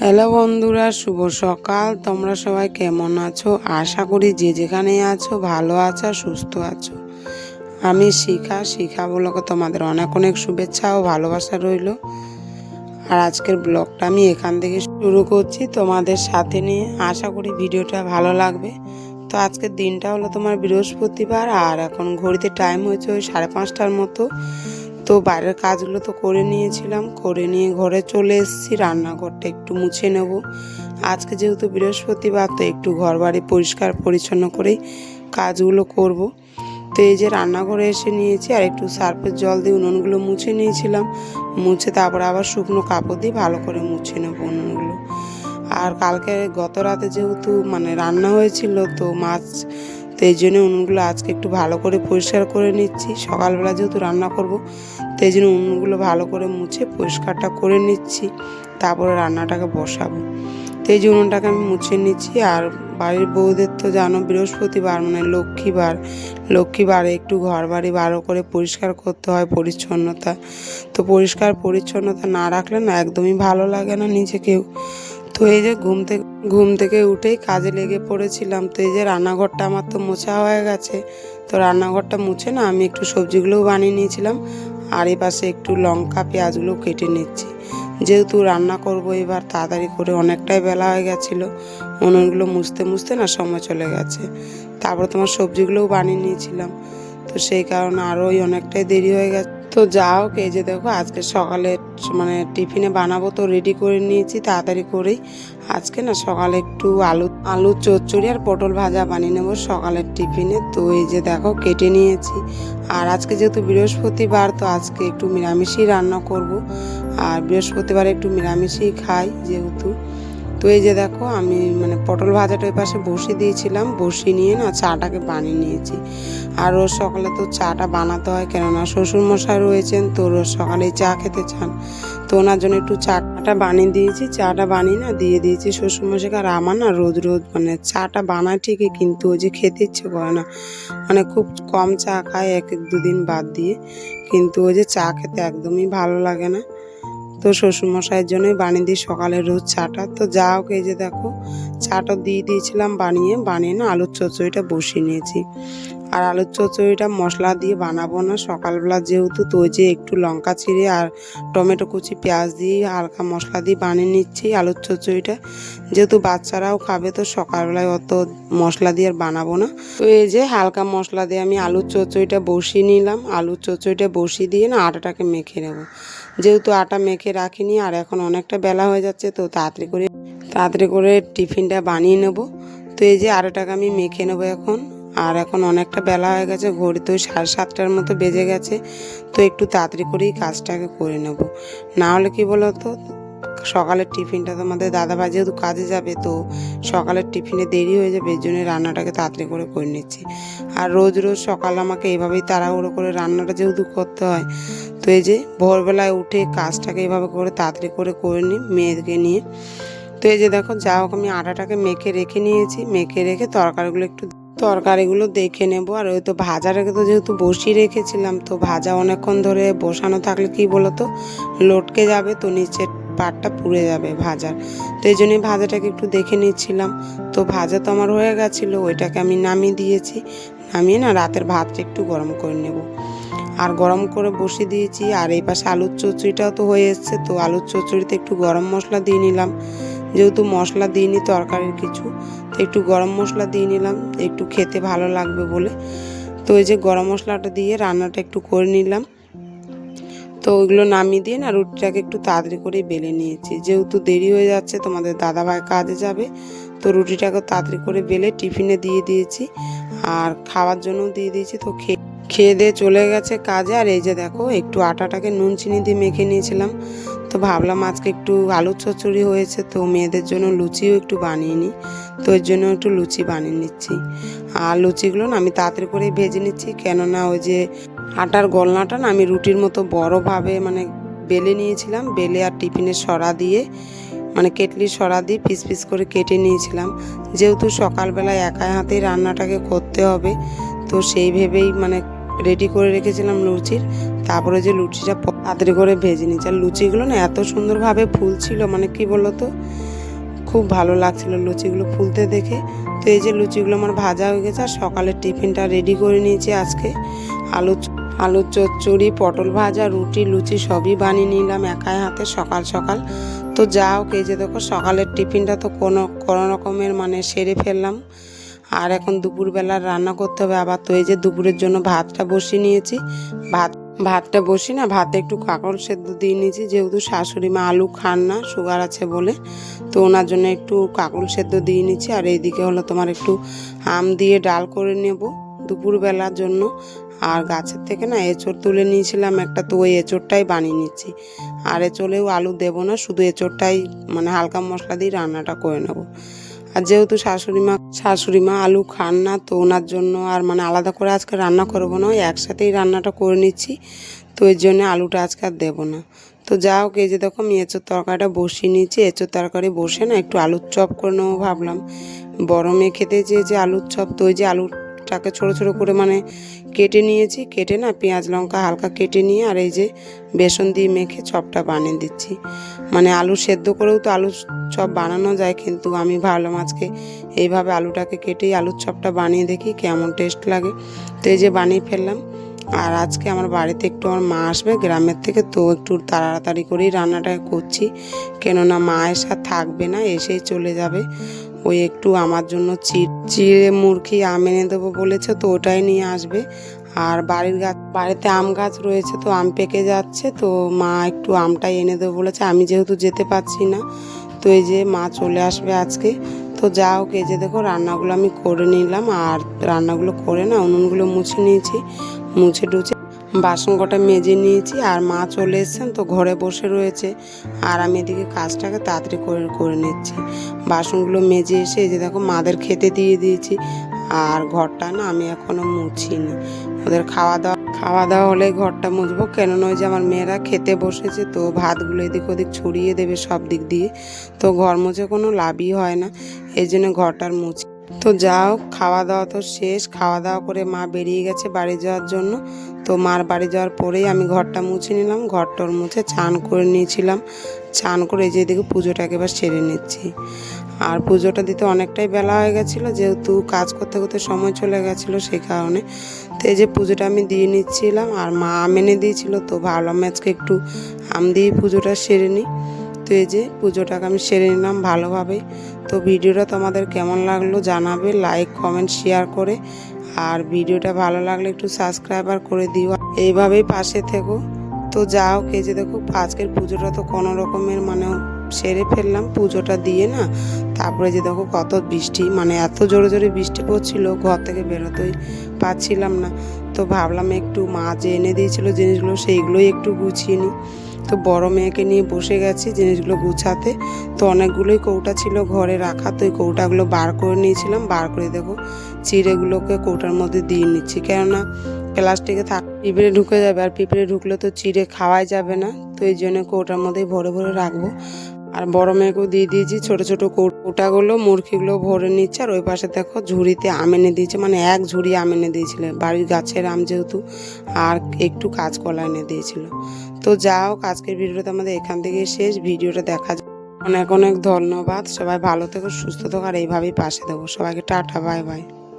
Hello বন্ধুরা, শুভ সকাল। তোমরা সবাই কেমন আছো? আশা করি যে যেখানে আছো, ভালো আছো, সুস্থ আছো। আমি শিখা। শিখা বলকে তোমাদের অনেক অনেক শুভেচ্ছা ও ভালোবাসা রইল। আর আজকের ব্লগটা আমি এখান থেকে শুরু করছি তোমাদের সাথে নিয়ে। আশা করি ভিডিওটা ভালো লাগবে। তো আজকের দিনটা হলো তোমার বৃহস্পতিবার, আর এখন ঘড়িতে টাইম হয়েছে ওই সাড়ে পাঁচটার মতো। তো বাইরের কাজগুলো তো করে নিয়েছিলাম। করে নিয়ে ঘরে চলে এসেছি, রান্নাঘরটা একটু মুছে নেব। আজকে যেহেতু বৃহস্পতিবার, তো একটু ঘর বাড়ি পরিষ্কার পরিচ্ছন্ন করেই কাজগুলো করব। তো এই যে রান্নাঘরে এসে নিয়েছি, আর একটু সার্ফের জল দিয়ে উনুনগুলো মুছে নিয়েছিলাম। মুছে তারপর আবার শুকনো কাপড় দিয়ে ভালো করে মুছে নেব উনুনগুলো। আর কালকে গত রাতে যেহেতু মানে রান্না হয়েছিল, তো মাছ তো এই জন্য উনুনগুলো আজকে একটু ভালো করে পরিষ্কার করে নিচ্ছি। সকালবেলা যেহেতু রান্না করব, তো এই জন্য উনুনগুলো ভালো করে মুছে পরিষ্কারটা করে নিচ্ছি। তারপরে রান্নাটাকে বসাবো। তো এই যে উনুনটাকে আমি মুছে নিচ্ছি, আর বাড়ির বউদের তো জানো বৃহস্পতিবার মানে লক্ষ্মীবার। লক্ষ্মীবারে একটু ঘর বাড়ি ভালো করে পরিষ্কার করতে হয় পরিচ্ছন্নতা। তো পরিষ্কার পরিচ্ছন্নতা না রাখলে না একদমই ভালো লাগে না নিজেকেও। তো এই যে ঘুম থেকে ঘুম থেকে উঠেই কাজে লেগে পড়েছিলাম। তো এই যে রান্নাঘরটা আমার তো মোছা হয়ে গেছে, তো রান্নাঘরটা মুছে না, আমি একটু সবজিগুলোও বানিয়ে নিয়েছিলাম, আর এই পাশে একটু লঙ্কা, পেঁয়াজগুলো কেটে নিচ্ছি। যেহেতু রান্না করব এবার, তাড়াতাড়ি করে অনেকটাই বেলা হয়ে গেছিল, উনুনগুলো মুছতে মুছতে না সময় চলে গেছে। তারপর তোমার সবজিগুলোও বানিয়ে নিয়েছিলাম, তো সেই কারণে আরোই অনেকটাই দেরি হয়ে গেছে। তো যা হোক, এই যে দেখো, আজকে সকালে মানে টিফিনে বানাবো তো রেডি করে নিয়েছি, তাড়াতাড়ি করেই। আজকে না সকালে একটু আলু আলু চচ্চড়ি আর পটল ভাজা বানিয়ে নেব সকালের টিফিনে। তো এই যে দেখো, কেটে নিয়েছি। আর আজকে যেহেতু বৃহস্পতিবার, তো আজকে একটু নিরামিষই রান্না করব। আর বৃহস্পতিবার একটু নিরামিষই খাই যেহেতু। তো এই যে দেখো, আমি মানে পটল ভাজাটা ওই পাশে বসিয়ে দিয়েছিলাম। বসিয়ে নিয়ে না চাটাকে বানিয়ে নিয়েছি। আর রোজ সকালে তো চাটা বানাতে হয়, কেননা শ্বশুরমশাই রয়েছেন, তো রোজ সকালে চা খেতে চান। তো ওনার জন্য একটু চাটা বানিয়ে দিয়েছি। চাটা বানিয়ে না দিয়ে দিয়েছি শ্বশুরমশাইকে। আর আমার না রোজ রোজ মানে চাটা বানায় ঠিকই, কিন্তু ওই যে খেতে ইচ্ছে করে না। মানে খুব কম চা খায় এক এক দুদিন বাদ দিয়ে। কিন্তু ওই যে চা খেতে একদমই ভালো লাগে না। তো শ্বশুরমশাইয়ের জন্যই বানিয়ে দিই সকালে রোজ চাটা। তো যা হোক, এই যে দেখো, চাটা দিয়ে দিয়েছিলাম বানিয়ে বানিয়ে না আলুর চচ্চড়িটা বসিয়ে নিয়েছি। আর আলুর চচ্চড়িটা মশলা দিয়ে বানাবো না, সকালবেলা যেহেতু তো যে একটু লঙ্কা চিড়ে আর টমেটো কুচি, পেঁয়াজ দিয়ে হালকা মশলা দিয়ে বানিয়ে নিচ্ছি আলুর চচ্চড়িটা। যেহেতু বাচ্চারাও খাবে তো সকালবেলায় অত মশলা দিয়ে আর বানাবো না। তো এই যে হালকা মশলা দিয়ে আমি আলুর চচ্চড়িটা বসিয়ে নিলাম। আলুর চচ্চড়িটা বসিয়ে দিয়ে না আটাটাকে মেখে নেব। যেহেতু আটা মেখে রাখিনি আর এখন অনেকটা বেলা হয়ে যাচ্ছে, তো তাড়াতাড়ি করে তাড়াতাড়ি করে টিফিনটা বানিয়ে নেব। তো এই যে আটাটাকে আমি মেখে নেব এখন। আর এখন অনেকটা বেলা হয়ে গেছে, ঘড়ি তো সাড়ে সাতটার মতো বেজে গেছে, তো একটু তাড়াতাড়ি করেই কাজটাকে করে নেব। না হলে কি বলো তো সকালের টিফিনটা তোমাদের দাদাভাই যেহেতু কাজে যাবে, তো সকালের টিফিনে দেরি হয়ে যাবে, এই জন্য রান্নাটাকে তাড়াতাড়ি করে করে নিচ্ছি। আর রোজ রোজ সকাল আমাকে এইভাবেই তাড়াহুড়ো করে রান্নাটা যেহেতু করতে হয়, তো এই যে ভোরবেলায় উঠে কাজটাকে এইভাবে করে তাড়াতাড়ি করে করে নিই মেয়েকে নিয়ে। তো এই যে দেখো, যা হোক আমি আটাটাকে মেখে রেখে নিয়েছি, মেখে রেখে তরকারিগুলো একটু তরকারিগুলো দেখে নেব। আর ওই তো ভাজাটাকে তো যেহেতু বসিয়ে রেখেছিলাম, তো ভাজা অনেকক্ষণ ধরে বসানো থাকলে কি বলতো, লটকে যাবে, তো নিচের পাটটা পুড়ে যাবে ভাজার। তো এই জন্যই ভাজাটাকে একটু দেখে নিচ্ছিলাম। তো ভাজা তো আমার হয়ে গেছিল, ওইটাকে আমি নামিয়ে দিয়েছি। নামিয়ে না, রাতের ভাতটা একটু গরম করে নেব। আর গরম করে বসিয়ে দিয়েছি, আর এই পাশে আলুর চচ্চড়িটাও তো হয়ে এসছে, তো আলুর চচ্চড়িতে একটু গরম মশলা দিয়ে নিলাম। যেহেতু মশলা দিইনি তরকারির কিছু, তো একটু গরম মশলা দিয়ে নিলাম, একটু খেতে ভালো লাগবে বলে। তো এই যে গরম মশলাটা দিয়ে রান্নাটা একটু করে নিলাম। তো ওইগুলো নামিয়ে দিয়ে না রুটিটাকে একটু তাড়াতাড়ি করে বেলে নিয়েছি। যেহেতু দেরি হয়ে যাচ্ছে, তোমাদের দাদাভাই কাজে যাবে, তো রুটিটাকে তাড়াতাড়ি করে বেলে টিফিনে দিয়ে দিয়েছি। আর খাওয়ার জন্য দিয়ে দিয়েছি, তো খেয়ে খেয়ে দিয়ে চলে গেছে কাজে। আর এই যে দেখো, একটু আটাটাকে নুন চিনি দিয়ে মেখে নিয়েছিলাম। তো ভাবলাম আজকে একটু আলু চচ্চড়ি হয়েছে, তো মেয়েদের জন্য লুচিও একটু বানিয়ে নিই। তো এর জন্য একটু লুচি বানিয়ে নিচ্ছি। আর লুচিগুলো না আমি তাড়াতাড়ি করে ভেজে নিচ্ছি, কেননা ওই যে আটার গলনাটা না আমি রুটির মতো বড়োভাবে মানে বেলে নিয়েছিলাম, বেলে আর টিফিনের সরা দিয়ে মানে কেটলির সরা দিয়ে পিস পিস করে কেটে নিয়েছিলাম। যেহেতু সকালবেলায় একাই হাতেই রান্নাটাকে করতে হবে, তো সেই ভেবেই মানে রেডি করে রেখেছিলাম লুচির। তারপরে যে লুচিটা তাড়াতাড়ি করে ভেজে নিয়েছি। আর লুচিগুলো না এত সুন্দরভাবে ফুলছিল মানে কি বলতো? খুব ভালো লাগছিল লুচিগুলো ফুলতে দেখে। তো এই যে লুচিগুলো আমার ভাজা হয়ে গেছে, আর সকালের টিফিনটা রেডি করে নিয়েছি আজকে। আলু আলুর চচ্চড়ি, পটল ভাজা, রুটি, লুচি সবই বানিয়ে নিলাম একাই হাতে সকাল সকাল। তো যা হোক, এই যে দেখো, সকালের টিফিনটা তো কোনো কোনো রকমের মানে সেরে ফেললাম। আর এখন দুপুরবেলা রান্না করতে হবে। আবার তো এই যে দুপুরের জন্য ভাতটা বসিয়ে নিয়েছি। ভাত, ভাতটা বসি না, ভাতে একটু কাঁকড় সেদ্ধ দিয়ে নিয়েছি। যেহেতু শাশুড়ি মা আলু খান না, সুগার আছে বলে, তো ওনার জন্য একটু কাঁকড় সেদ্ধ দিয়ে নিচ্ছি আর এইদিকে হলো তোমার একটু আম দিয়ে ডাল করে নেব দুপুরবেলার জন্য। আর গাছের থেকে না এঁচড় তুলে নিয়েছিলাম একটা, তো ওই এঁচড়টাই বানিয়ে নিচ্ছি। আর এঁচড়েও আলু দেবো না, শুধু এঁচড়টাই মানে হালকা মশলা দিয়ে রান্নাটা করে নেব। আর যেহেতু শাশুড়ি মা শাশুড়ি মা আলু খান না, তো ওনার জন্য আর মানে আলাদা করে আজকে রান্না করব না, ওই একসাথেই রান্নাটা করে নিচ্ছি, তো এর জন্য আলুটা আজকে আর দেবো না। তো যা হোক, এই যে দেখো আমি এঁচোর তরকারিটা বসিয়ে নিয়েছি এঁচোর তরকারি বসে না একটু আলুর চপ করে নেব ভাবলাম। বড় মেয়ে খেতে যে আলুর চপ, তো ওই যে আলুটাকে ছোট ছোট করে মানে কেটে নিয়েছি। কেটে না পেঁয়াজ, লঙ্কা হালকা কেটে নিয়ে আর এই যে বেসন দিয়ে মেখে চপটা বানিয়ে দিচ্ছি। মানে আলু সেদ্ধ করেও তো আলু চপ বানানো যায়, কিন্তু আমি ভাবলাম আজকে এইভাবে আলুটাকে কেটেই আলুর চপটা বানিয়ে দেখি, কেমন টেস্ট লাগে। তো এই যে বানিয়ে ফেললাম। আর আজকে আমার বাড়িতে একটু আমার মা আসবে, গ্রামের থেকে তো একটু তাড়াতাড়ি করেই রান্নাটা করছি। কেননা মা এসা থাকবে না, এসেই চলে যাবে। ওই একটু আমার জন্য চিড়ে মুরগি আম এনে দেবো বলেছে, তো ওটাই নিয়ে আসবে। আর বাড়ির গাছ বাড়িতে আম গাছ রয়েছে, তো আম পেকে যাচ্ছে, তো মা একটু আমটাই এনে দেবো বলেছে। আমি যেহেতু যেতে পারছি না, তো এই যে মা চলে আসবে আজকে। তো যা হোক, এই যে দেখো, রান্নাগুলো আমি করে নিলাম, আর রান্নাগুলো করে না, উনুনগুলো মুছে নিয়েছি। মুছে টুছে বাসন কটা মেজে নিয়েছি আর মা চলে এসেছেন তো ঘরে বসে রয়েছে। আর আমি এদিকে কাজটাকে তাড়াতাড়ি করে করে নিচ্ছি। বাসনগুলো মেজে এসে এই যে দেখো মাদের খেতে দিয়ে দিয়েছি। আর ঘরটা না আমি এখনও মুছিনি। ওদের খাওয়া দাওয়া খাওয়া দাওয়া হলে ঘরটা মুছবো। কেননা ওই যে আমার মেয়েরা খেতে বসেছে তো ভাতগুলো এদিক ওদিক ছড়িয়ে দেবে সব দিক দিয়ে। তো ঘর মুছে কোনো লাভই হয় না। এই জন্য ঘরটার মুছি তো যাও খাওয়া দাওয়া তো শেষ। খাওয়া দাওয়া করে মা বেরিয়ে গেছে বাড়ি যাওয়ার জন্য। তো মার বাড়ি যাওয়ার পরেই আমি ঘরটা মুছে নিলাম। ঘরটর মুছে চান করে নিয়েছিলাম। চান করে এই যে এদিকে পুজোটাকে এবার সেরে নিচ্ছি। আর পুজোটা দিতে অনেকটাই বেলা হয়ে গেছিল, যেহেতু কাজ করতে করতে সময় চলে গেছিল সেই কারণে। তো এই যে পুজোটা আমি দিয়ে নিচ্ছিলাম, আর মা আম এনে দিয়েছিল, তো ভাবলাম আজকে একটু আম দিয়ে পুজোটা সেরে নিই। তো এই যে পুজোটাকে আমি সেরে নিলাম ভালোভাবে তো ভিডিওটা তোমাদের কেমন লাগল জানাবে লাইক কমেন্ট শেয়ার করে। আর ভিডিওটা ভালো লাগলে একটু সাবস্ক্রাইবার করে দিও। এইভাবেই পাশে থেকো। তো যাও কে যে দেখো, আজকের পুজোটা তো কোনো রকমের মানে সেরে ফেললাম, পুজোটা দিয়ে না। তারপরে যে দেখো, কত বৃষ্টি মানে এত জোরে জোরে বৃষ্টি পড়ছিল, ঘর থেকে বেরোতেই পাচ্ছিলাম না। তো ভাবলাম একটু মা যে এনে দিয়েছিল জিনিসগুলো, সেইগুলোই একটু গুছিয়ে নিই। তো বড় মেয়েকে নিয়ে বসে গেছি জিনিসগুলো গুছাতে। তো অনেকগুলোই কৌটা ছিল ঘরে রাখা, তো ওই কৌটাগুলো বার করে নিয়েছিলাম। বার করে দেখো, চিড়েগুলোকে কৌটার মধ্যে দিয়ে নিচ্ছি। কেননা প্লাস্টিকে থাক, পিঁপড়ে ঢুকে যাবে। আর পিঁপড়ে ঢুকলে তো চিড়ে খাওয়াই যাবে না। তো এই জন্য কৌটার মধ্যেই ভরে ভরে রাখব। আর বড় মেয়েকেও দিয়ে দিয়েছি, ছোট ছোট কৌটাগুলো, মুরগিগুলো ভরে নিচ্ছে। আর ওই পাশে দেখো ঝুড়িতে আম এনে দিয়েছে মানে এক ঝুড়ি আম এনে দিয়েছিল। বাড়ির গাছের আম যেহেতু, আর একটু কাঁচকলা এনে দিয়েছিল। তো যা হোক, আজকের ভিডিওটা আমাদের এখান থেকে শেষ। ভিডিওটা দেখা অনেক অনেক ধন্যবাদ। সবাই ভালো থেকো, সুস্থ থেকো, আর এইভাবেই পাশে দেবো সবাইকে টাটা, বাই বাই।